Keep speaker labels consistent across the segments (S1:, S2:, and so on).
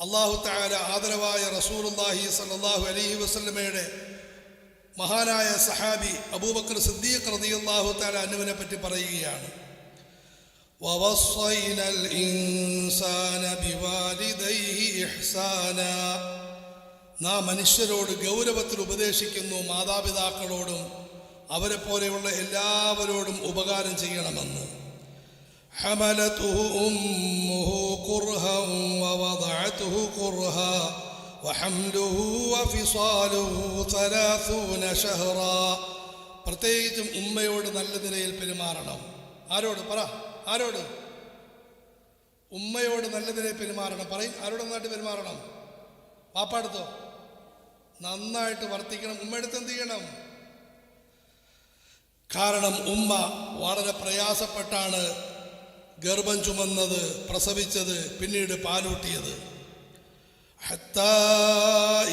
S1: അള്ളാഹു താല ആദരവായ റസൂലുല്ലാഹി സല്ലാഹു അലൈഹി വസല്ലമയുടെ മഹാനായ സഹാബി അബൂബക്കർ സിദ്ദീഖ് റളിയല്ലാഹു താല അനുവിനെ പറ്റി പറയുകയാണ് ووصينا الإنسان بوالديه إحسانا നാം മനുഷ്യരോട് ഗൗരവത്തിൽ ഉപദേശിക്കുന്നു മാതാപിതാക്കളോടും അവരെ പോലെയുള്ള എല്ലാവരോടും ഉപകാരം ചെയ്യണമെന്ന് حملته أمه كرها ووضعته كرها وحمله وفصاله ثلاثون شهرا പ്രത്യേകിച്ചും ഉമ്മയോട് നല്ല നിലയിൽ പെരുമാറണം ആരോട് പറ ആരോട് ഉമ്മയോട് നല്ല നിലയിൽ പെരുമാറണം പറയും ആരോട് നന്നായിട്ട് പെരുമാറണം പാപ്പാടുത്തോ നന്നായിട്ട് വർത്തിക്കണം ഉമ്മയെടുത്ത് എന്ത് ചെയ്യണം കാരണം ഉമ്മ വളരെ പ്രയാസപ്പെട്ടാണ് ഗർഭം ചുമന്നത് പ്രസവിച്ചത് പിന്നീട് പാലൂട്ടിയത് حتى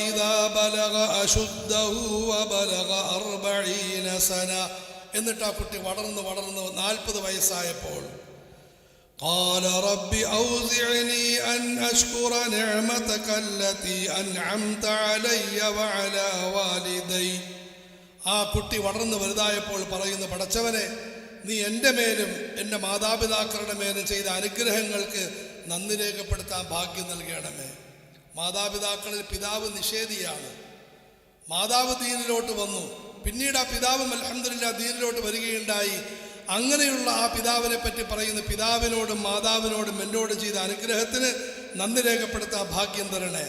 S1: إذا بلغ أشده وبلغ أربعين سنة എന്നിട്ട് ആ കുട്ടി വളർന്ന് വളർന്ന് നാൽപ്പത് വയസ്സായപ്പോൾ قال رب أوزعني أن أشكر نعمتك التي أنعمت علي وعلى والدي ആ കുട്ടി വളർന്ന് വലുതായപ്പോൾ പറയുന്നു പടച്ചവനെ നീ എൻ്റെ മേലും എൻ്റെ മാതാപിതാക്കളുടെ മേലും ചെയ്ത അനുഗ്രഹങ്ങൾക്ക് നന്ദി രേഖപ്പെടുത്താൻ ഭാഗ്യം നൽകണമേ മാതാപിതാക്കളിൽ പിതാവ് നിഷേധിയാണ് മാതാവ് ദീനിലോട്ട് വന്നു പിന്നീട് ആ പിതാവും അലഹമില്ല ദീനിലോട്ട് വരികയുണ്ടായി അങ്ങനെയുള്ള ആ പിതാവിനെ പറ്റി പറയുന്ന പിതാവിനോടും മാതാവിനോടും എന്നോട് ചെയ്ത അനുഗ്രഹത്തിന് നന്ദി രേഖപ്പെടുത്താൻ ഭാഗ്യം തരണേ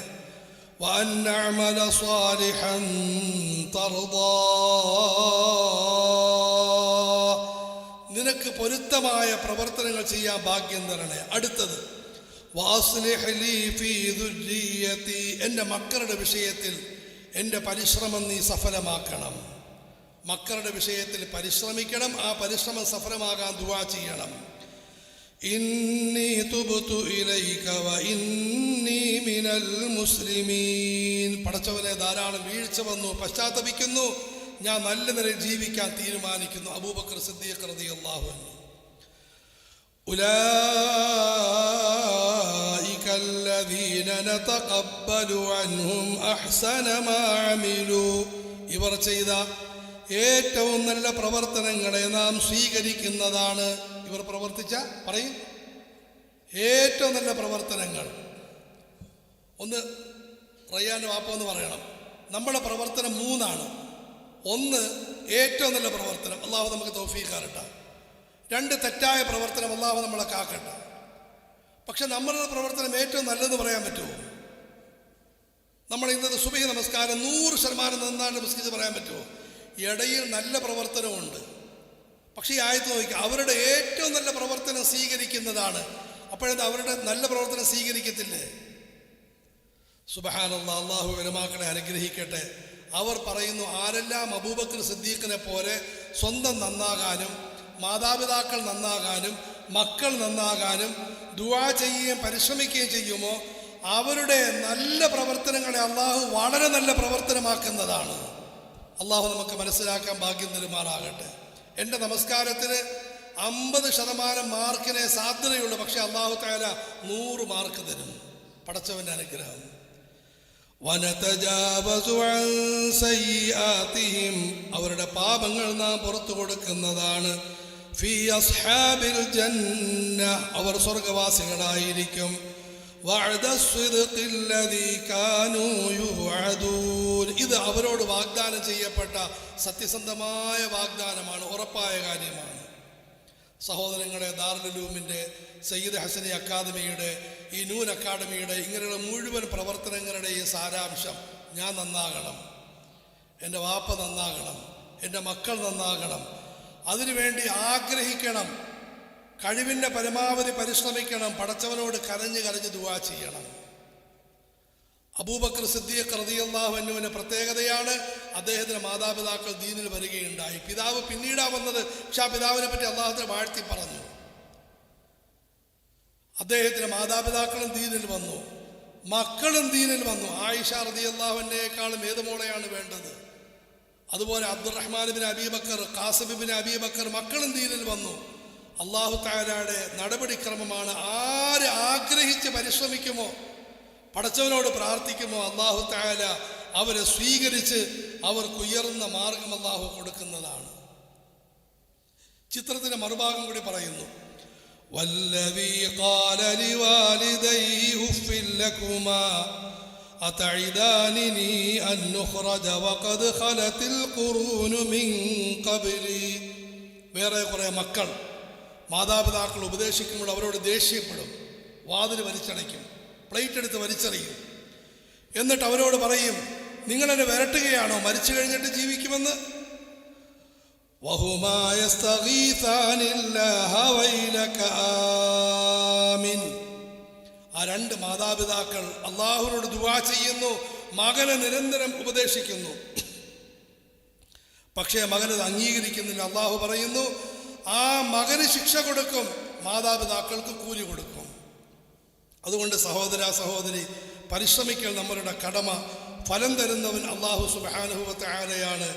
S1: وأن نعمل صالحا ترضى നിനക്ക് പൊരുത്തമായ പ്രവർത്തനങ്ങൾ ചെയ്യാൻ ഭാഗ്യം തരണേ. അടുത്തത് എന്റെ മക്കളുടെ വിഷയത്തിൽ എന്റെ പരിശ്രമം നീ സഫലമാക്കണം. മക്കളുടെ വിഷയത്തിൽ പരിശ്രമിക്കണം ആ പരിശ്രമം സഫലമാകാൻ ദുവാ ചെയ്യണം. പടച്ചവനെ ധാരാളം വീഴ്ച വന്നു പശ്ചാത്തപിക്കുന്നു. ഞാൻ നല്ല നിലയിൽ ജീവിക്കാൻ തീരുമാനിക്കുന്നു അബൂബക്കർ സിദ്ദീഖ് റളിയല്ലാഹു അൻഹു أولئك الذين نتقبل عنهم أحسن ما عملوا ഇവർ ചെയ്ത ഏറ്റവും നല്ല പ്രവർത്തനങ്ങളെ നാം സ്വീകരിക്കുന്നതാണ് ഇവർ പ്രവർത്തിച്ച പറയും ഏറ്റവും നല്ല പ്രവർത്തനങ്ങൾ ഒന്ന് റയ്യാൻ വാപ്പ എന്ന് പറയണം നമ്മുടെ പ്രവർത്തനം മൂന്നാണ് ഒന്ന് ഏറ്റവും നല്ല പ്രവർത്തനം. അള്ളാഹു നമുക്ക് തൗഫീഖാരട്ടെ രണ്ട് തെറ്റായ പ്രവർത്തനം അള്ളാഹു നമ്മളെ കാക്കട്ട. പക്ഷെ നമ്മളുടെ പ്രവർത്തനം ഏറ്റവും നല്ലതെന്ന് പറയാൻ പറ്റുമോ? നമ്മൾ ഇന്നത്തെ സുബഹി നമസ്കാരം നൂറ് ശതമാനം നന്നായി നമസ്കരിച്ച് പറയാൻ പറ്റുമോ? ഇടയിൽ നല്ല പ്രവർത്തനമുണ്ട്. പക്ഷേ ഈ ആയത്ത് നോക്കി അവരുടെ ഏറ്റവും നല്ല പ്രവർത്തനം സ്വീകരിക്കുന്നതാണ്. അപ്പോഴത് അവരുടെ നല്ല പ്രവർത്തനം സ്വീകരിക്കത്തില്ലേ? സുബഹാനുള്ള അള്ളാഹു വലമാക്കളെ അനുഗ്രഹിക്കട്ടെ. അവർ പറയുന്നു ആരെല്ലാം അബൂബക്കർ സിദ്ദീഖിനെ പോലെ സ്വന്തം നന്നാകാനും മാതാപിതാക്കൾ നന്നാകാനും മക്കൾ നന്നാകാനും ദുവാ ചെയ്യുകയും പരിശ്രമിക്കുകയും ചെയ്യുമോ? അവരുടെ നല്ല പ്രവർത്തനങ്ങളെ അള്ളാഹു വളരെ നല്ല പ്രവർത്തനമാക്കുന്നതാണ്. അള്ളാഹു നമുക്ക് മനസ്സിലാക്കാൻ ഭാഗ്യം തരുമാറാകട്ടെ. എന്റെ നമസ്കാരത്തിന് അമ്പത് ശതമാനം മാർക്കിനെ സാധ്യതയുള്ളൂ പക്ഷേ അള്ളാഹു താര നൂറ് മാർക്ക് തരും. പടച്ചവന്റെ അനുഗ്രഹം. അവരുടെ പാപങ്ങൾ നാം പുറത്തു കൊടുക്കുന്നതാണ്. ഫി അസ്ഹാബിൽ ജന്ന. അവർ സ്വർഗവാസികളായിരിക്കും. ഇത് അവരോട് വാഗ്ദാനം ചെയ്യപ്പെട്ട സത്യസന്ധമായ വാഗ്ദാനമാണ് ഉറപ്പായ കാര്യമാണ്. സഹോദരങ്ങളെ ദാർലുലൂമിന്റെ സയ്യിദ് ഹസനി അക്കാദമിയുടെ ഈ നൂൻ അക്കാദമിയുടെ ഇങ്ങനെയുള്ള മുഴുവൻ പ്രവർത്തനങ്ങളുടെ ഈ സാരാംശം ഞാൻ നന്നാകണം. എന്റെ വാപ്പ നന്നാകണം. എന്റെ മക്കൾ നന്നാകണം. അതിനുവേണ്ടി ആഗ്രഹിക്കണം. കഴിവിന്റെ പരമാവധി പരിശ്രമിക്കണം. പടച്ചവനോട് കരഞ്ഞ് കരഞ്ഞ് ദുവാ ചെയ്യണം. അബൂബക്കർ സിദ്ദീഖ് റളിയല്ലാഹു അൻഹുവിന്റെ പ്രത്യേകതയാണ് അദ്ദേഹത്തിന്റെ മാതാപിതാക്കൾ ദീനിൽ വരികയുണ്ടായി. പിതാവ് പിന്നീടാ വന്നത് പക്ഷെ ആ പിതാവിനെ പറ്റി അള്ളാഹത്തിന് വാഴ്ത്തി പറഞ്ഞു. അദ്ദേഹത്തിന്റെ മാതാപിതാക്കളും ദീനിൽ വന്നു. മക്കളും ദീനിൽ വന്നു. ആയിഷ റളിയല്ലാഹുവിനേക്കാളും ഏത് മോളെയാണ് വേണ്ടത്? അതുപോലെ Abdurrahman bin Abi Bakr Qasib bin Abi Bakr മക്കളും ദീനിൽ വന്നു. അള്ളാഹു താലയുടെ നടപടിക്രമമാണ് ആര് ആഗ്രഹിച്ച് പരിശ്രമിക്കുമോ? പടച്ചവനോട് പ്രാർത്ഥിക്കുമ്പോൾ അള്ളാഹു താല അവരെ സ്വീകരിച്ച് അവർക്ക് ഉയർന്ന മാർഗം അള്ളാഹു കൊടുക്കുന്നതാണ് ചിത്രത്തിന്റെ മറുഭാഗം കൂടി പറയുന്നു والذي قال لوالديه اف لكما أتعدانني أن نخرج وقد خلت القرون من قبلي വേറെ കുറേ മക്കൾ മാതാപിതാക്കൾ ഉപദേശിക്കുമ്പോൾ അവരോട് ദേഷ്യപ്പെടും വാതിൽ വലിച്ചടയ്ക്കും പ്ലേറ്റ് എടുത്ത് വലിച്ചെറിയും എന്നിട്ട് അവരോട് പറയും നിങ്ങളെന്നെ വരട്ടുകയാണോ മരിച്ചു കഴിഞ്ഞിട്ട് ജീവിക്കുമെന്ന് وهما يستغيثان الله ويلك آمن ആ രണ്ട് മാതാപിതാക്കൾ അള്ളാഹുവിനോട് ദുവാ ചെയ്യുന്നു മകനെ നിരന്തരം ഉപദേശിക്കുന്നു പക്ഷേ മകനത് അംഗീകരിക്കുന്നില്ല അള്ളാഹു പറയുന്നു ആ മകന് ശിക്ഷ കൊടുക്കും മാതാപിതാക്കൾക്ക് കൂലി കൊടുക്കും അതുകൊണ്ട് സഹോദര സഹോദരി പരിശ്രമിക്കൽ നമ്മളുടെ കടമ ഫലം തരുന്നവൻ അള്ളാഹു സുബാനുഭവത്തെ ആലയാണ്